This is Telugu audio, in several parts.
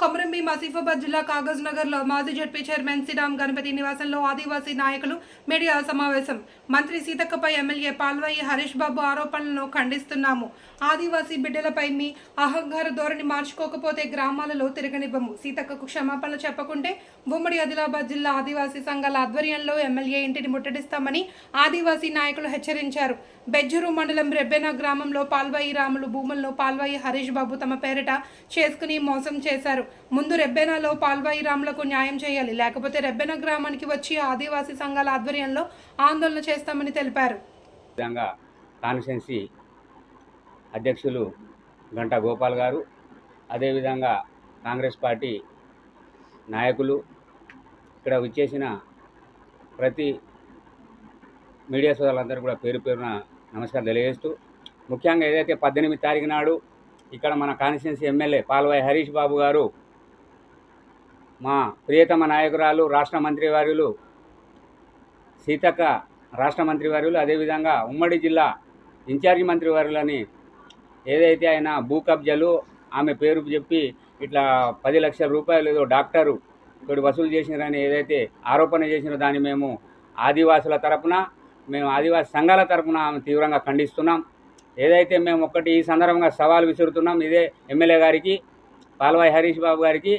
కొమరంభీం ఆసిఫాబాద్ జిల్లా కాగజ్ మాజీ జడ్పీ చైర్మన్ శ్రీరామ్ గణపతి నివాసంలో ఆదివాసీ నాయకులు మీడియా సమావేశం. మంత్రి సీతక్కపై ఎమ్మెల్యే పాల్వాయి హరీష్ బాబు ఆరోపణలను ఖండిస్తున్నాము. ఆదివాసీ బిడ్డలపై మీ అహంకార ధోరణి మార్చుకోకపోతే గ్రామాలలో తిరగనివ్వము. సీతక్కకు క్షమాపణలు చెప్పకుంటే ఉమ్మడి ఆదిలాబాద్ జిల్లా ఆదివాసీ సంఘాల ఆధ్వర్యంలో ఎమ్మెల్యే ఇంటిని ముట్టడిస్తామని ఆదివాసీ నాయకులు హెచ్చరించారు. బెజ్జూరు మండలం రెబ్బెన గ్రామంలో పాల్వాయి రాములు భూములను పాల్వాయి హరీష్ బాబు తమ పేరిట చేసుకుని మోసం చేశారు. ముందు రెబ్బెనలో పాల్వాయిరాములకు న్యాయం చేయాలి. లేకపోతే రెబ్బెన గ్రామానికి వచ్చి ఆదివాసీ సంఘాల ఆధ్వర్యంలో ఆందోళన చేస్తామని తెలిపారు. విధంగా కాన్స్టెన్సీ అధ్యక్షులు గంటా గోపాల్ గారు అదేవిధంగా కాంగ్రెస్ పార్టీ నాయకులు ఇక్కడ విచ్చేసిన ప్రతి మీడియా సోదరులందరూ కూడా పేరు పేరున నమస్కారం తెలియజేస్తూ ముఖ్యంగా ఏదైతే పద్దెనిమిది తారీఖు నాడు ఇక్కడ మన కాన్స్టిట్యున్సీ ఎమ్మెల్యే పాల్వాయి హరీష్ బాబు గారు మా ప్రియతమ నాయకురాలు రాష్ట్ర మంత్రి వారులు సీతక్క రాష్ట్ర మంత్రి వారులు అదేవిధంగా ఉమ్మడి జిల్లా ఇన్ఛార్జి వారులని ఏదైతే ఆయన భూ కబ్జాలు ఆమె పేరు చెప్పి ఇట్లా పది లక్షల రూపాయలు ఏదో డాక్టరు ఇక్కడ వసూలు చేసినారని ఏదైతే ఆరోపణ చేసిన దాన్ని మేము ఆదివాసుల తరపున మేము ఆదివాసి సంఘాల తరపున ఆమె తీవ్రంగా ఖండిస్తున్నాం. ఏదైతే మేము ఒక్కటి ఈ సందర్భంగా సవాల్ విసురుతున్నాం ఇదే ఎమ్మెల్యే గారికి పాల్వాయి హరీష్ బాబు గారికి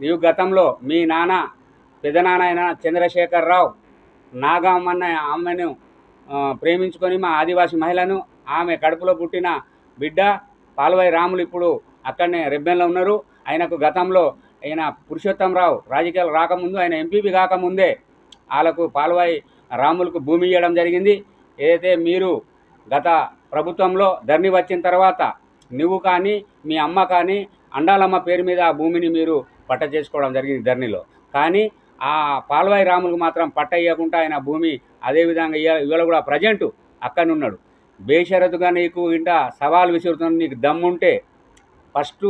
నీవు గతంలో మీ నాన్న పెదనాన్న అయిన చంద్రశేఖర్ రావు నాగమ్మన్న ఆమెను ప్రేమించుకొని మా ఆదివాసి మహిళను ఆమె కడుపులో పుట్టిన బిడ్డ పాల్వాయి రాములు ఇప్పుడు అక్కడనే రెబ్బెన్లో ఉన్నారు. ఆయనకు గతంలో ఆయన పురుషోత్తం రావు రాజకీయాలు రాకముందు ఆయన ఎంపీపీ కాకముందే వాళ్ళకు పాల్వాయి రాములకు భూమి ఇవ్వడం జరిగింది. ఏదైతే మీరు గత ప్రభుత్వంలో ధరణి వచ్చిన తర్వాత నువ్వు కానీ మీ అమ్మ కానీ అండాలమ్మ పేరు మీద ఆ భూమిని మీరు పట్ట చేసుకోవడం జరిగింది ధరణిలో కానీ ఆ పాల్వాయి రాములకు మాత్రం పట్ట ఇవ్వకుండా ఆయన భూమి అదేవిధంగా ఇవాళ ఇవాళ కూడా ప్రజెంటు అక్కడనున్నాడు బేషరతుగా నీకు ఇంట సవాల్ విసురుతున్న నీకు దమ్ముంటే ఫస్ట్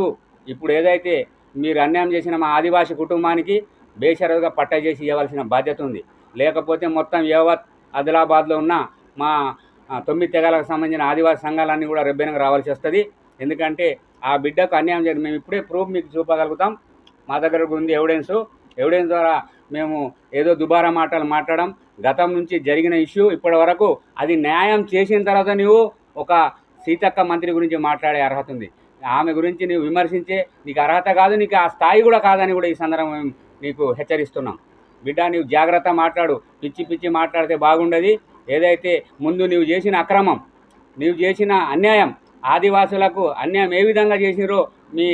ఇప్పుడు ఏదైతే మీరు అన్యాయం చేసిన మా ఆదివాసీ కుటుంబానికి బేషరతుగా పట్ట చేసి ఇవ్వాల్సిన బాధ్యత ఉంది. లేకపోతే మొత్తం యావత్ ఆదిలాబాద్లో ఉన్న మా తొమ్మిది తెగలకు సంబంధించిన ఆదివాసి సంఘాలన్నీ కూడా రెబ్బెనకు రావాల్సి వస్తుంది. ఎందుకంటే ఆ బిడ్డకు అన్యాయం జరిగింది. మేము ఇప్పుడే ప్రూఫ్ మీకు చూపగలుగుతాం. మా దగ్గర ఉంది ఎవిడెన్స్ ఎవిడెన్స్ ద్వారా మేము ఏదో దుబారా మాటలు మాట్లాడడం. గతం నుంచి జరిగిన ఇష్యూ. ఇప్పటి వరకు అది న్యాయం చేసిన తర్వాత నువ్వు ఒక సీతక్క మంత్రి గురించి మాట్లాడే అర్హత ఉంది. ఆమె గురించి నువ్వు విమర్శించే నీకు అర్హత కాదు. నీకు ఆ స్థాయి కూడా కాదని కూడా ఈ సందర్భం మేము నీకు హెచ్చరిస్తున్నాం. బిడ్డ నీవు జాగ్రత్త మాట్లాడు. పిచ్చి పిచ్చి మాట్లాడితే బాగుండదు. ఏదైతే ముందు నీవు చేసిన అక్రమం నీవు చేసిన అన్యాయం ఆదివాసులకు అన్యాయం ఏ విధంగా చేసిరో మీ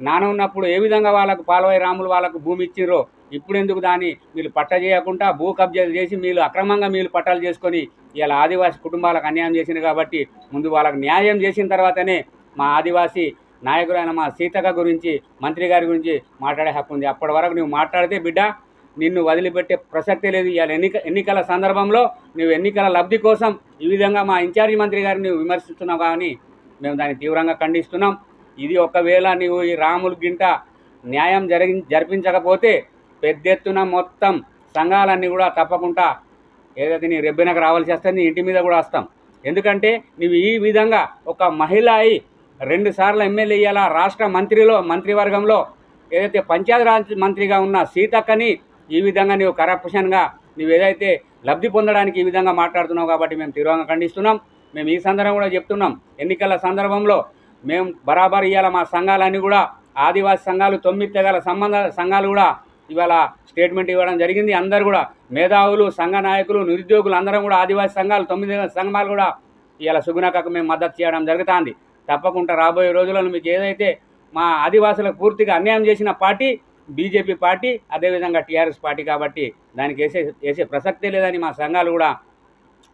నాన్న ఉన్నప్పుడు ఏ విధంగా వాళ్ళకు పాలవాయి రాములు వాళ్ళకు భూమి ఇచ్చిరో ఇప్పుడు ఎందుకు దాన్ని మీరు పట్ట చేయకుండా భూ కబ్జాలు చేసి మీరు అక్రమంగా మీరు పట్టాలు చేసుకొని ఇలా ఆదివాసి కుటుంబాలకు అన్యాయం చేసింది కాబట్టి ముందు వాళ్ళకు న్యాయం చేసిన తర్వాతనే మా ఆదివాసి నాయకుడైన మా సీతక్క గురించి మంత్రి గారి గురించి మాట్లాడే హక్కు ఉంది. అప్పటి వరకు నువ్వు మాట్లాడితే బిడ్డ నిన్ను వదిలిపెట్టే ప్రసక్తే లేదు. ఇవాళ ఎన్నిక ఎన్నికల సందర్భంలో నువ్వు ఎన్నికల లబ్ధి కోసం ఈ విధంగా మా ఇన్ఛార్జి మంత్రి గారిని నువ్వు విమర్శిస్తున్నావు కానీ మేము దాన్ని తీవ్రంగా ఖండిస్తున్నాం. ఇది ఒకవేళ నీవు ఈ రాములు గింట న్యాయం జరిగి జరిపించకపోతే పెద్ద ఎత్తున మొత్తం సంఘాలన్నీ కూడా తప్పకుండా ఏదైతే నీ రెబ్బెనకు రావాల్సి వస్తే నీ ఇంటి మీద కూడా వస్తాం. ఎందుకంటే నువ్వు ఈ విధంగా ఒక మహిళ అయి రెండుసార్లు ఎమ్మెల్యే ఇయ్యాల రాష్ట్ర మంత్రిలో మంత్రివర్గంలో ఏదైతే పంచాయతీరాజ్ మంత్రిగా ఉన్న సీతక్కని ఈ విధంగా నీవు కరప్షన్గా నువ్వు ఏదైతే లబ్ధి పొందడానికి ఈ విధంగా మాట్లాడుతున్నావు కాబట్టి మేము తీవ్రంగా ఖండిస్తున్నాం. మేము ఈ సందర్భం కూడా చెప్తున్నాం. ఎన్నికల సందర్భంలో మేము బరాబర్ ఇవాళ మా సంఘాలన్నీ కూడా ఆదివాసీ సంఘాలు తొమ్మిది తెగల సంబంధ సంఘాలు కూడా ఇవాళ స్టేట్మెంట్ ఇవ్వడం జరిగింది. అందరు కూడా మేధావులు సంఘ నాయకులు నిరుద్యోగులు అందరం కూడా ఆదివాసీ సంఘాలు తొమ్మిది సంఘాలు కూడా ఇవాళ సుగుణకకు మేము మద్దతు చేయడం జరుగుతుంది. తప్పకుండా రాబోయే రోజులలో మీకు ఏదైతే మా ఆదివాసులకు పూర్తిగా అన్యాయం చేసిన పార్టీ బీజేపీ పార్టీ అదేవిధంగా టీఆర్ఎస్ పార్టీ కాబట్టి దానికి వేసే వేసే ప్రసక్తే లేదని మా సంఘాలు కూడా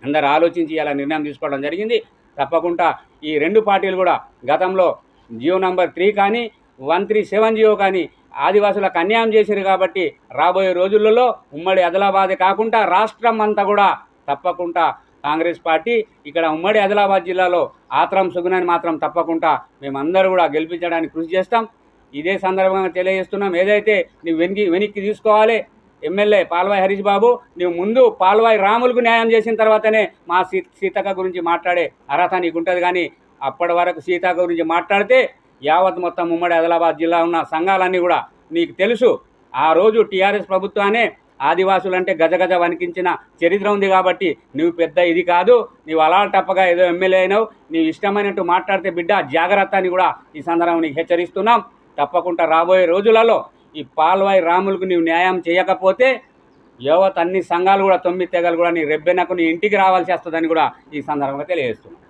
అందరు ఆలోచించి ఇలా నిర్ణయం తీసుకోవడం జరిగింది. తప్పకుండా ఈ రెండు పార్టీలు కూడా గతంలో జియో నంబర్ త్రీ కానీ one three seven G O కానీ ఆదివాసులకు అన్యాయం చేశారు కాబట్టి రాబోయే రోజులలో ఉమ్మడి ఆదిలాబాదే కాకుండా రాష్ట్రం అంతా కూడా తప్పకుండా కాంగ్రెస్ పార్టీ ఇక్కడ ఉమ్మడి ఆదిలాబాద్ జిల్లాలో ఆత్రం సుగుణాన్ని మాత్రం తప్పకుండా మేమందరూ కూడా గెలిపించడానికి కృషి చేస్తాం. ఇదే సందర్భంగా తెలియజేస్తున్నాం. ఏదైతే నువ్వు వెనక్కి వెనక్కి తీసుకోవాలి ఎమ్మెల్యే పాల్వాయి హరీష్ బాబు నువ్వు ముందు పాల్వాయి రాములకు న్యాయం చేసిన తర్వాతనే మా సీ సీతక్క గురించి మాట్లాడే అర్హత నీకు ఉంటుంది కానీ అప్పటి వరకు సీతక్క గురించి మాట్లాడితే యావత్ మొత్తం ఉమ్మడి ఆదిలాబాద్ జిల్లా ఉన్న సంఘాలన్నీ కూడా నీకు తెలుసు. ఆ రోజు టీఆర్ఎస్ ప్రభుత్వానే ఆదివాసులంటే గజగజ వణికించిన చరిత్ర ఉంది కాబట్టి నువ్వు పెద్ద ఇది కాదు. నీవు అలాంటి తప్పగా ఏదో ఎమ్మెల్యే అయినావు. నీవు ఇష్టమైనట్టు మాట్లాడితే బిడ్డ జాగ్రత్త అని కూడా ఈ సందర్భం నీకు హెచ్చరిస్తున్నాం. తప్పకుండా రాబోయే రోజులలో ఈ పాల్వాయి రాములకు నీవు న్యాయం చేయకపోతే యువత అన్ని సంఘాలు కూడా తొమ్మిది తెగలు కూడా నీ రెబ్బెనకు నీ ఇంటికి రావాల్సి వస్తుందని కూడా ఈ సందర్భంగా తెలియజేస్తున్నాను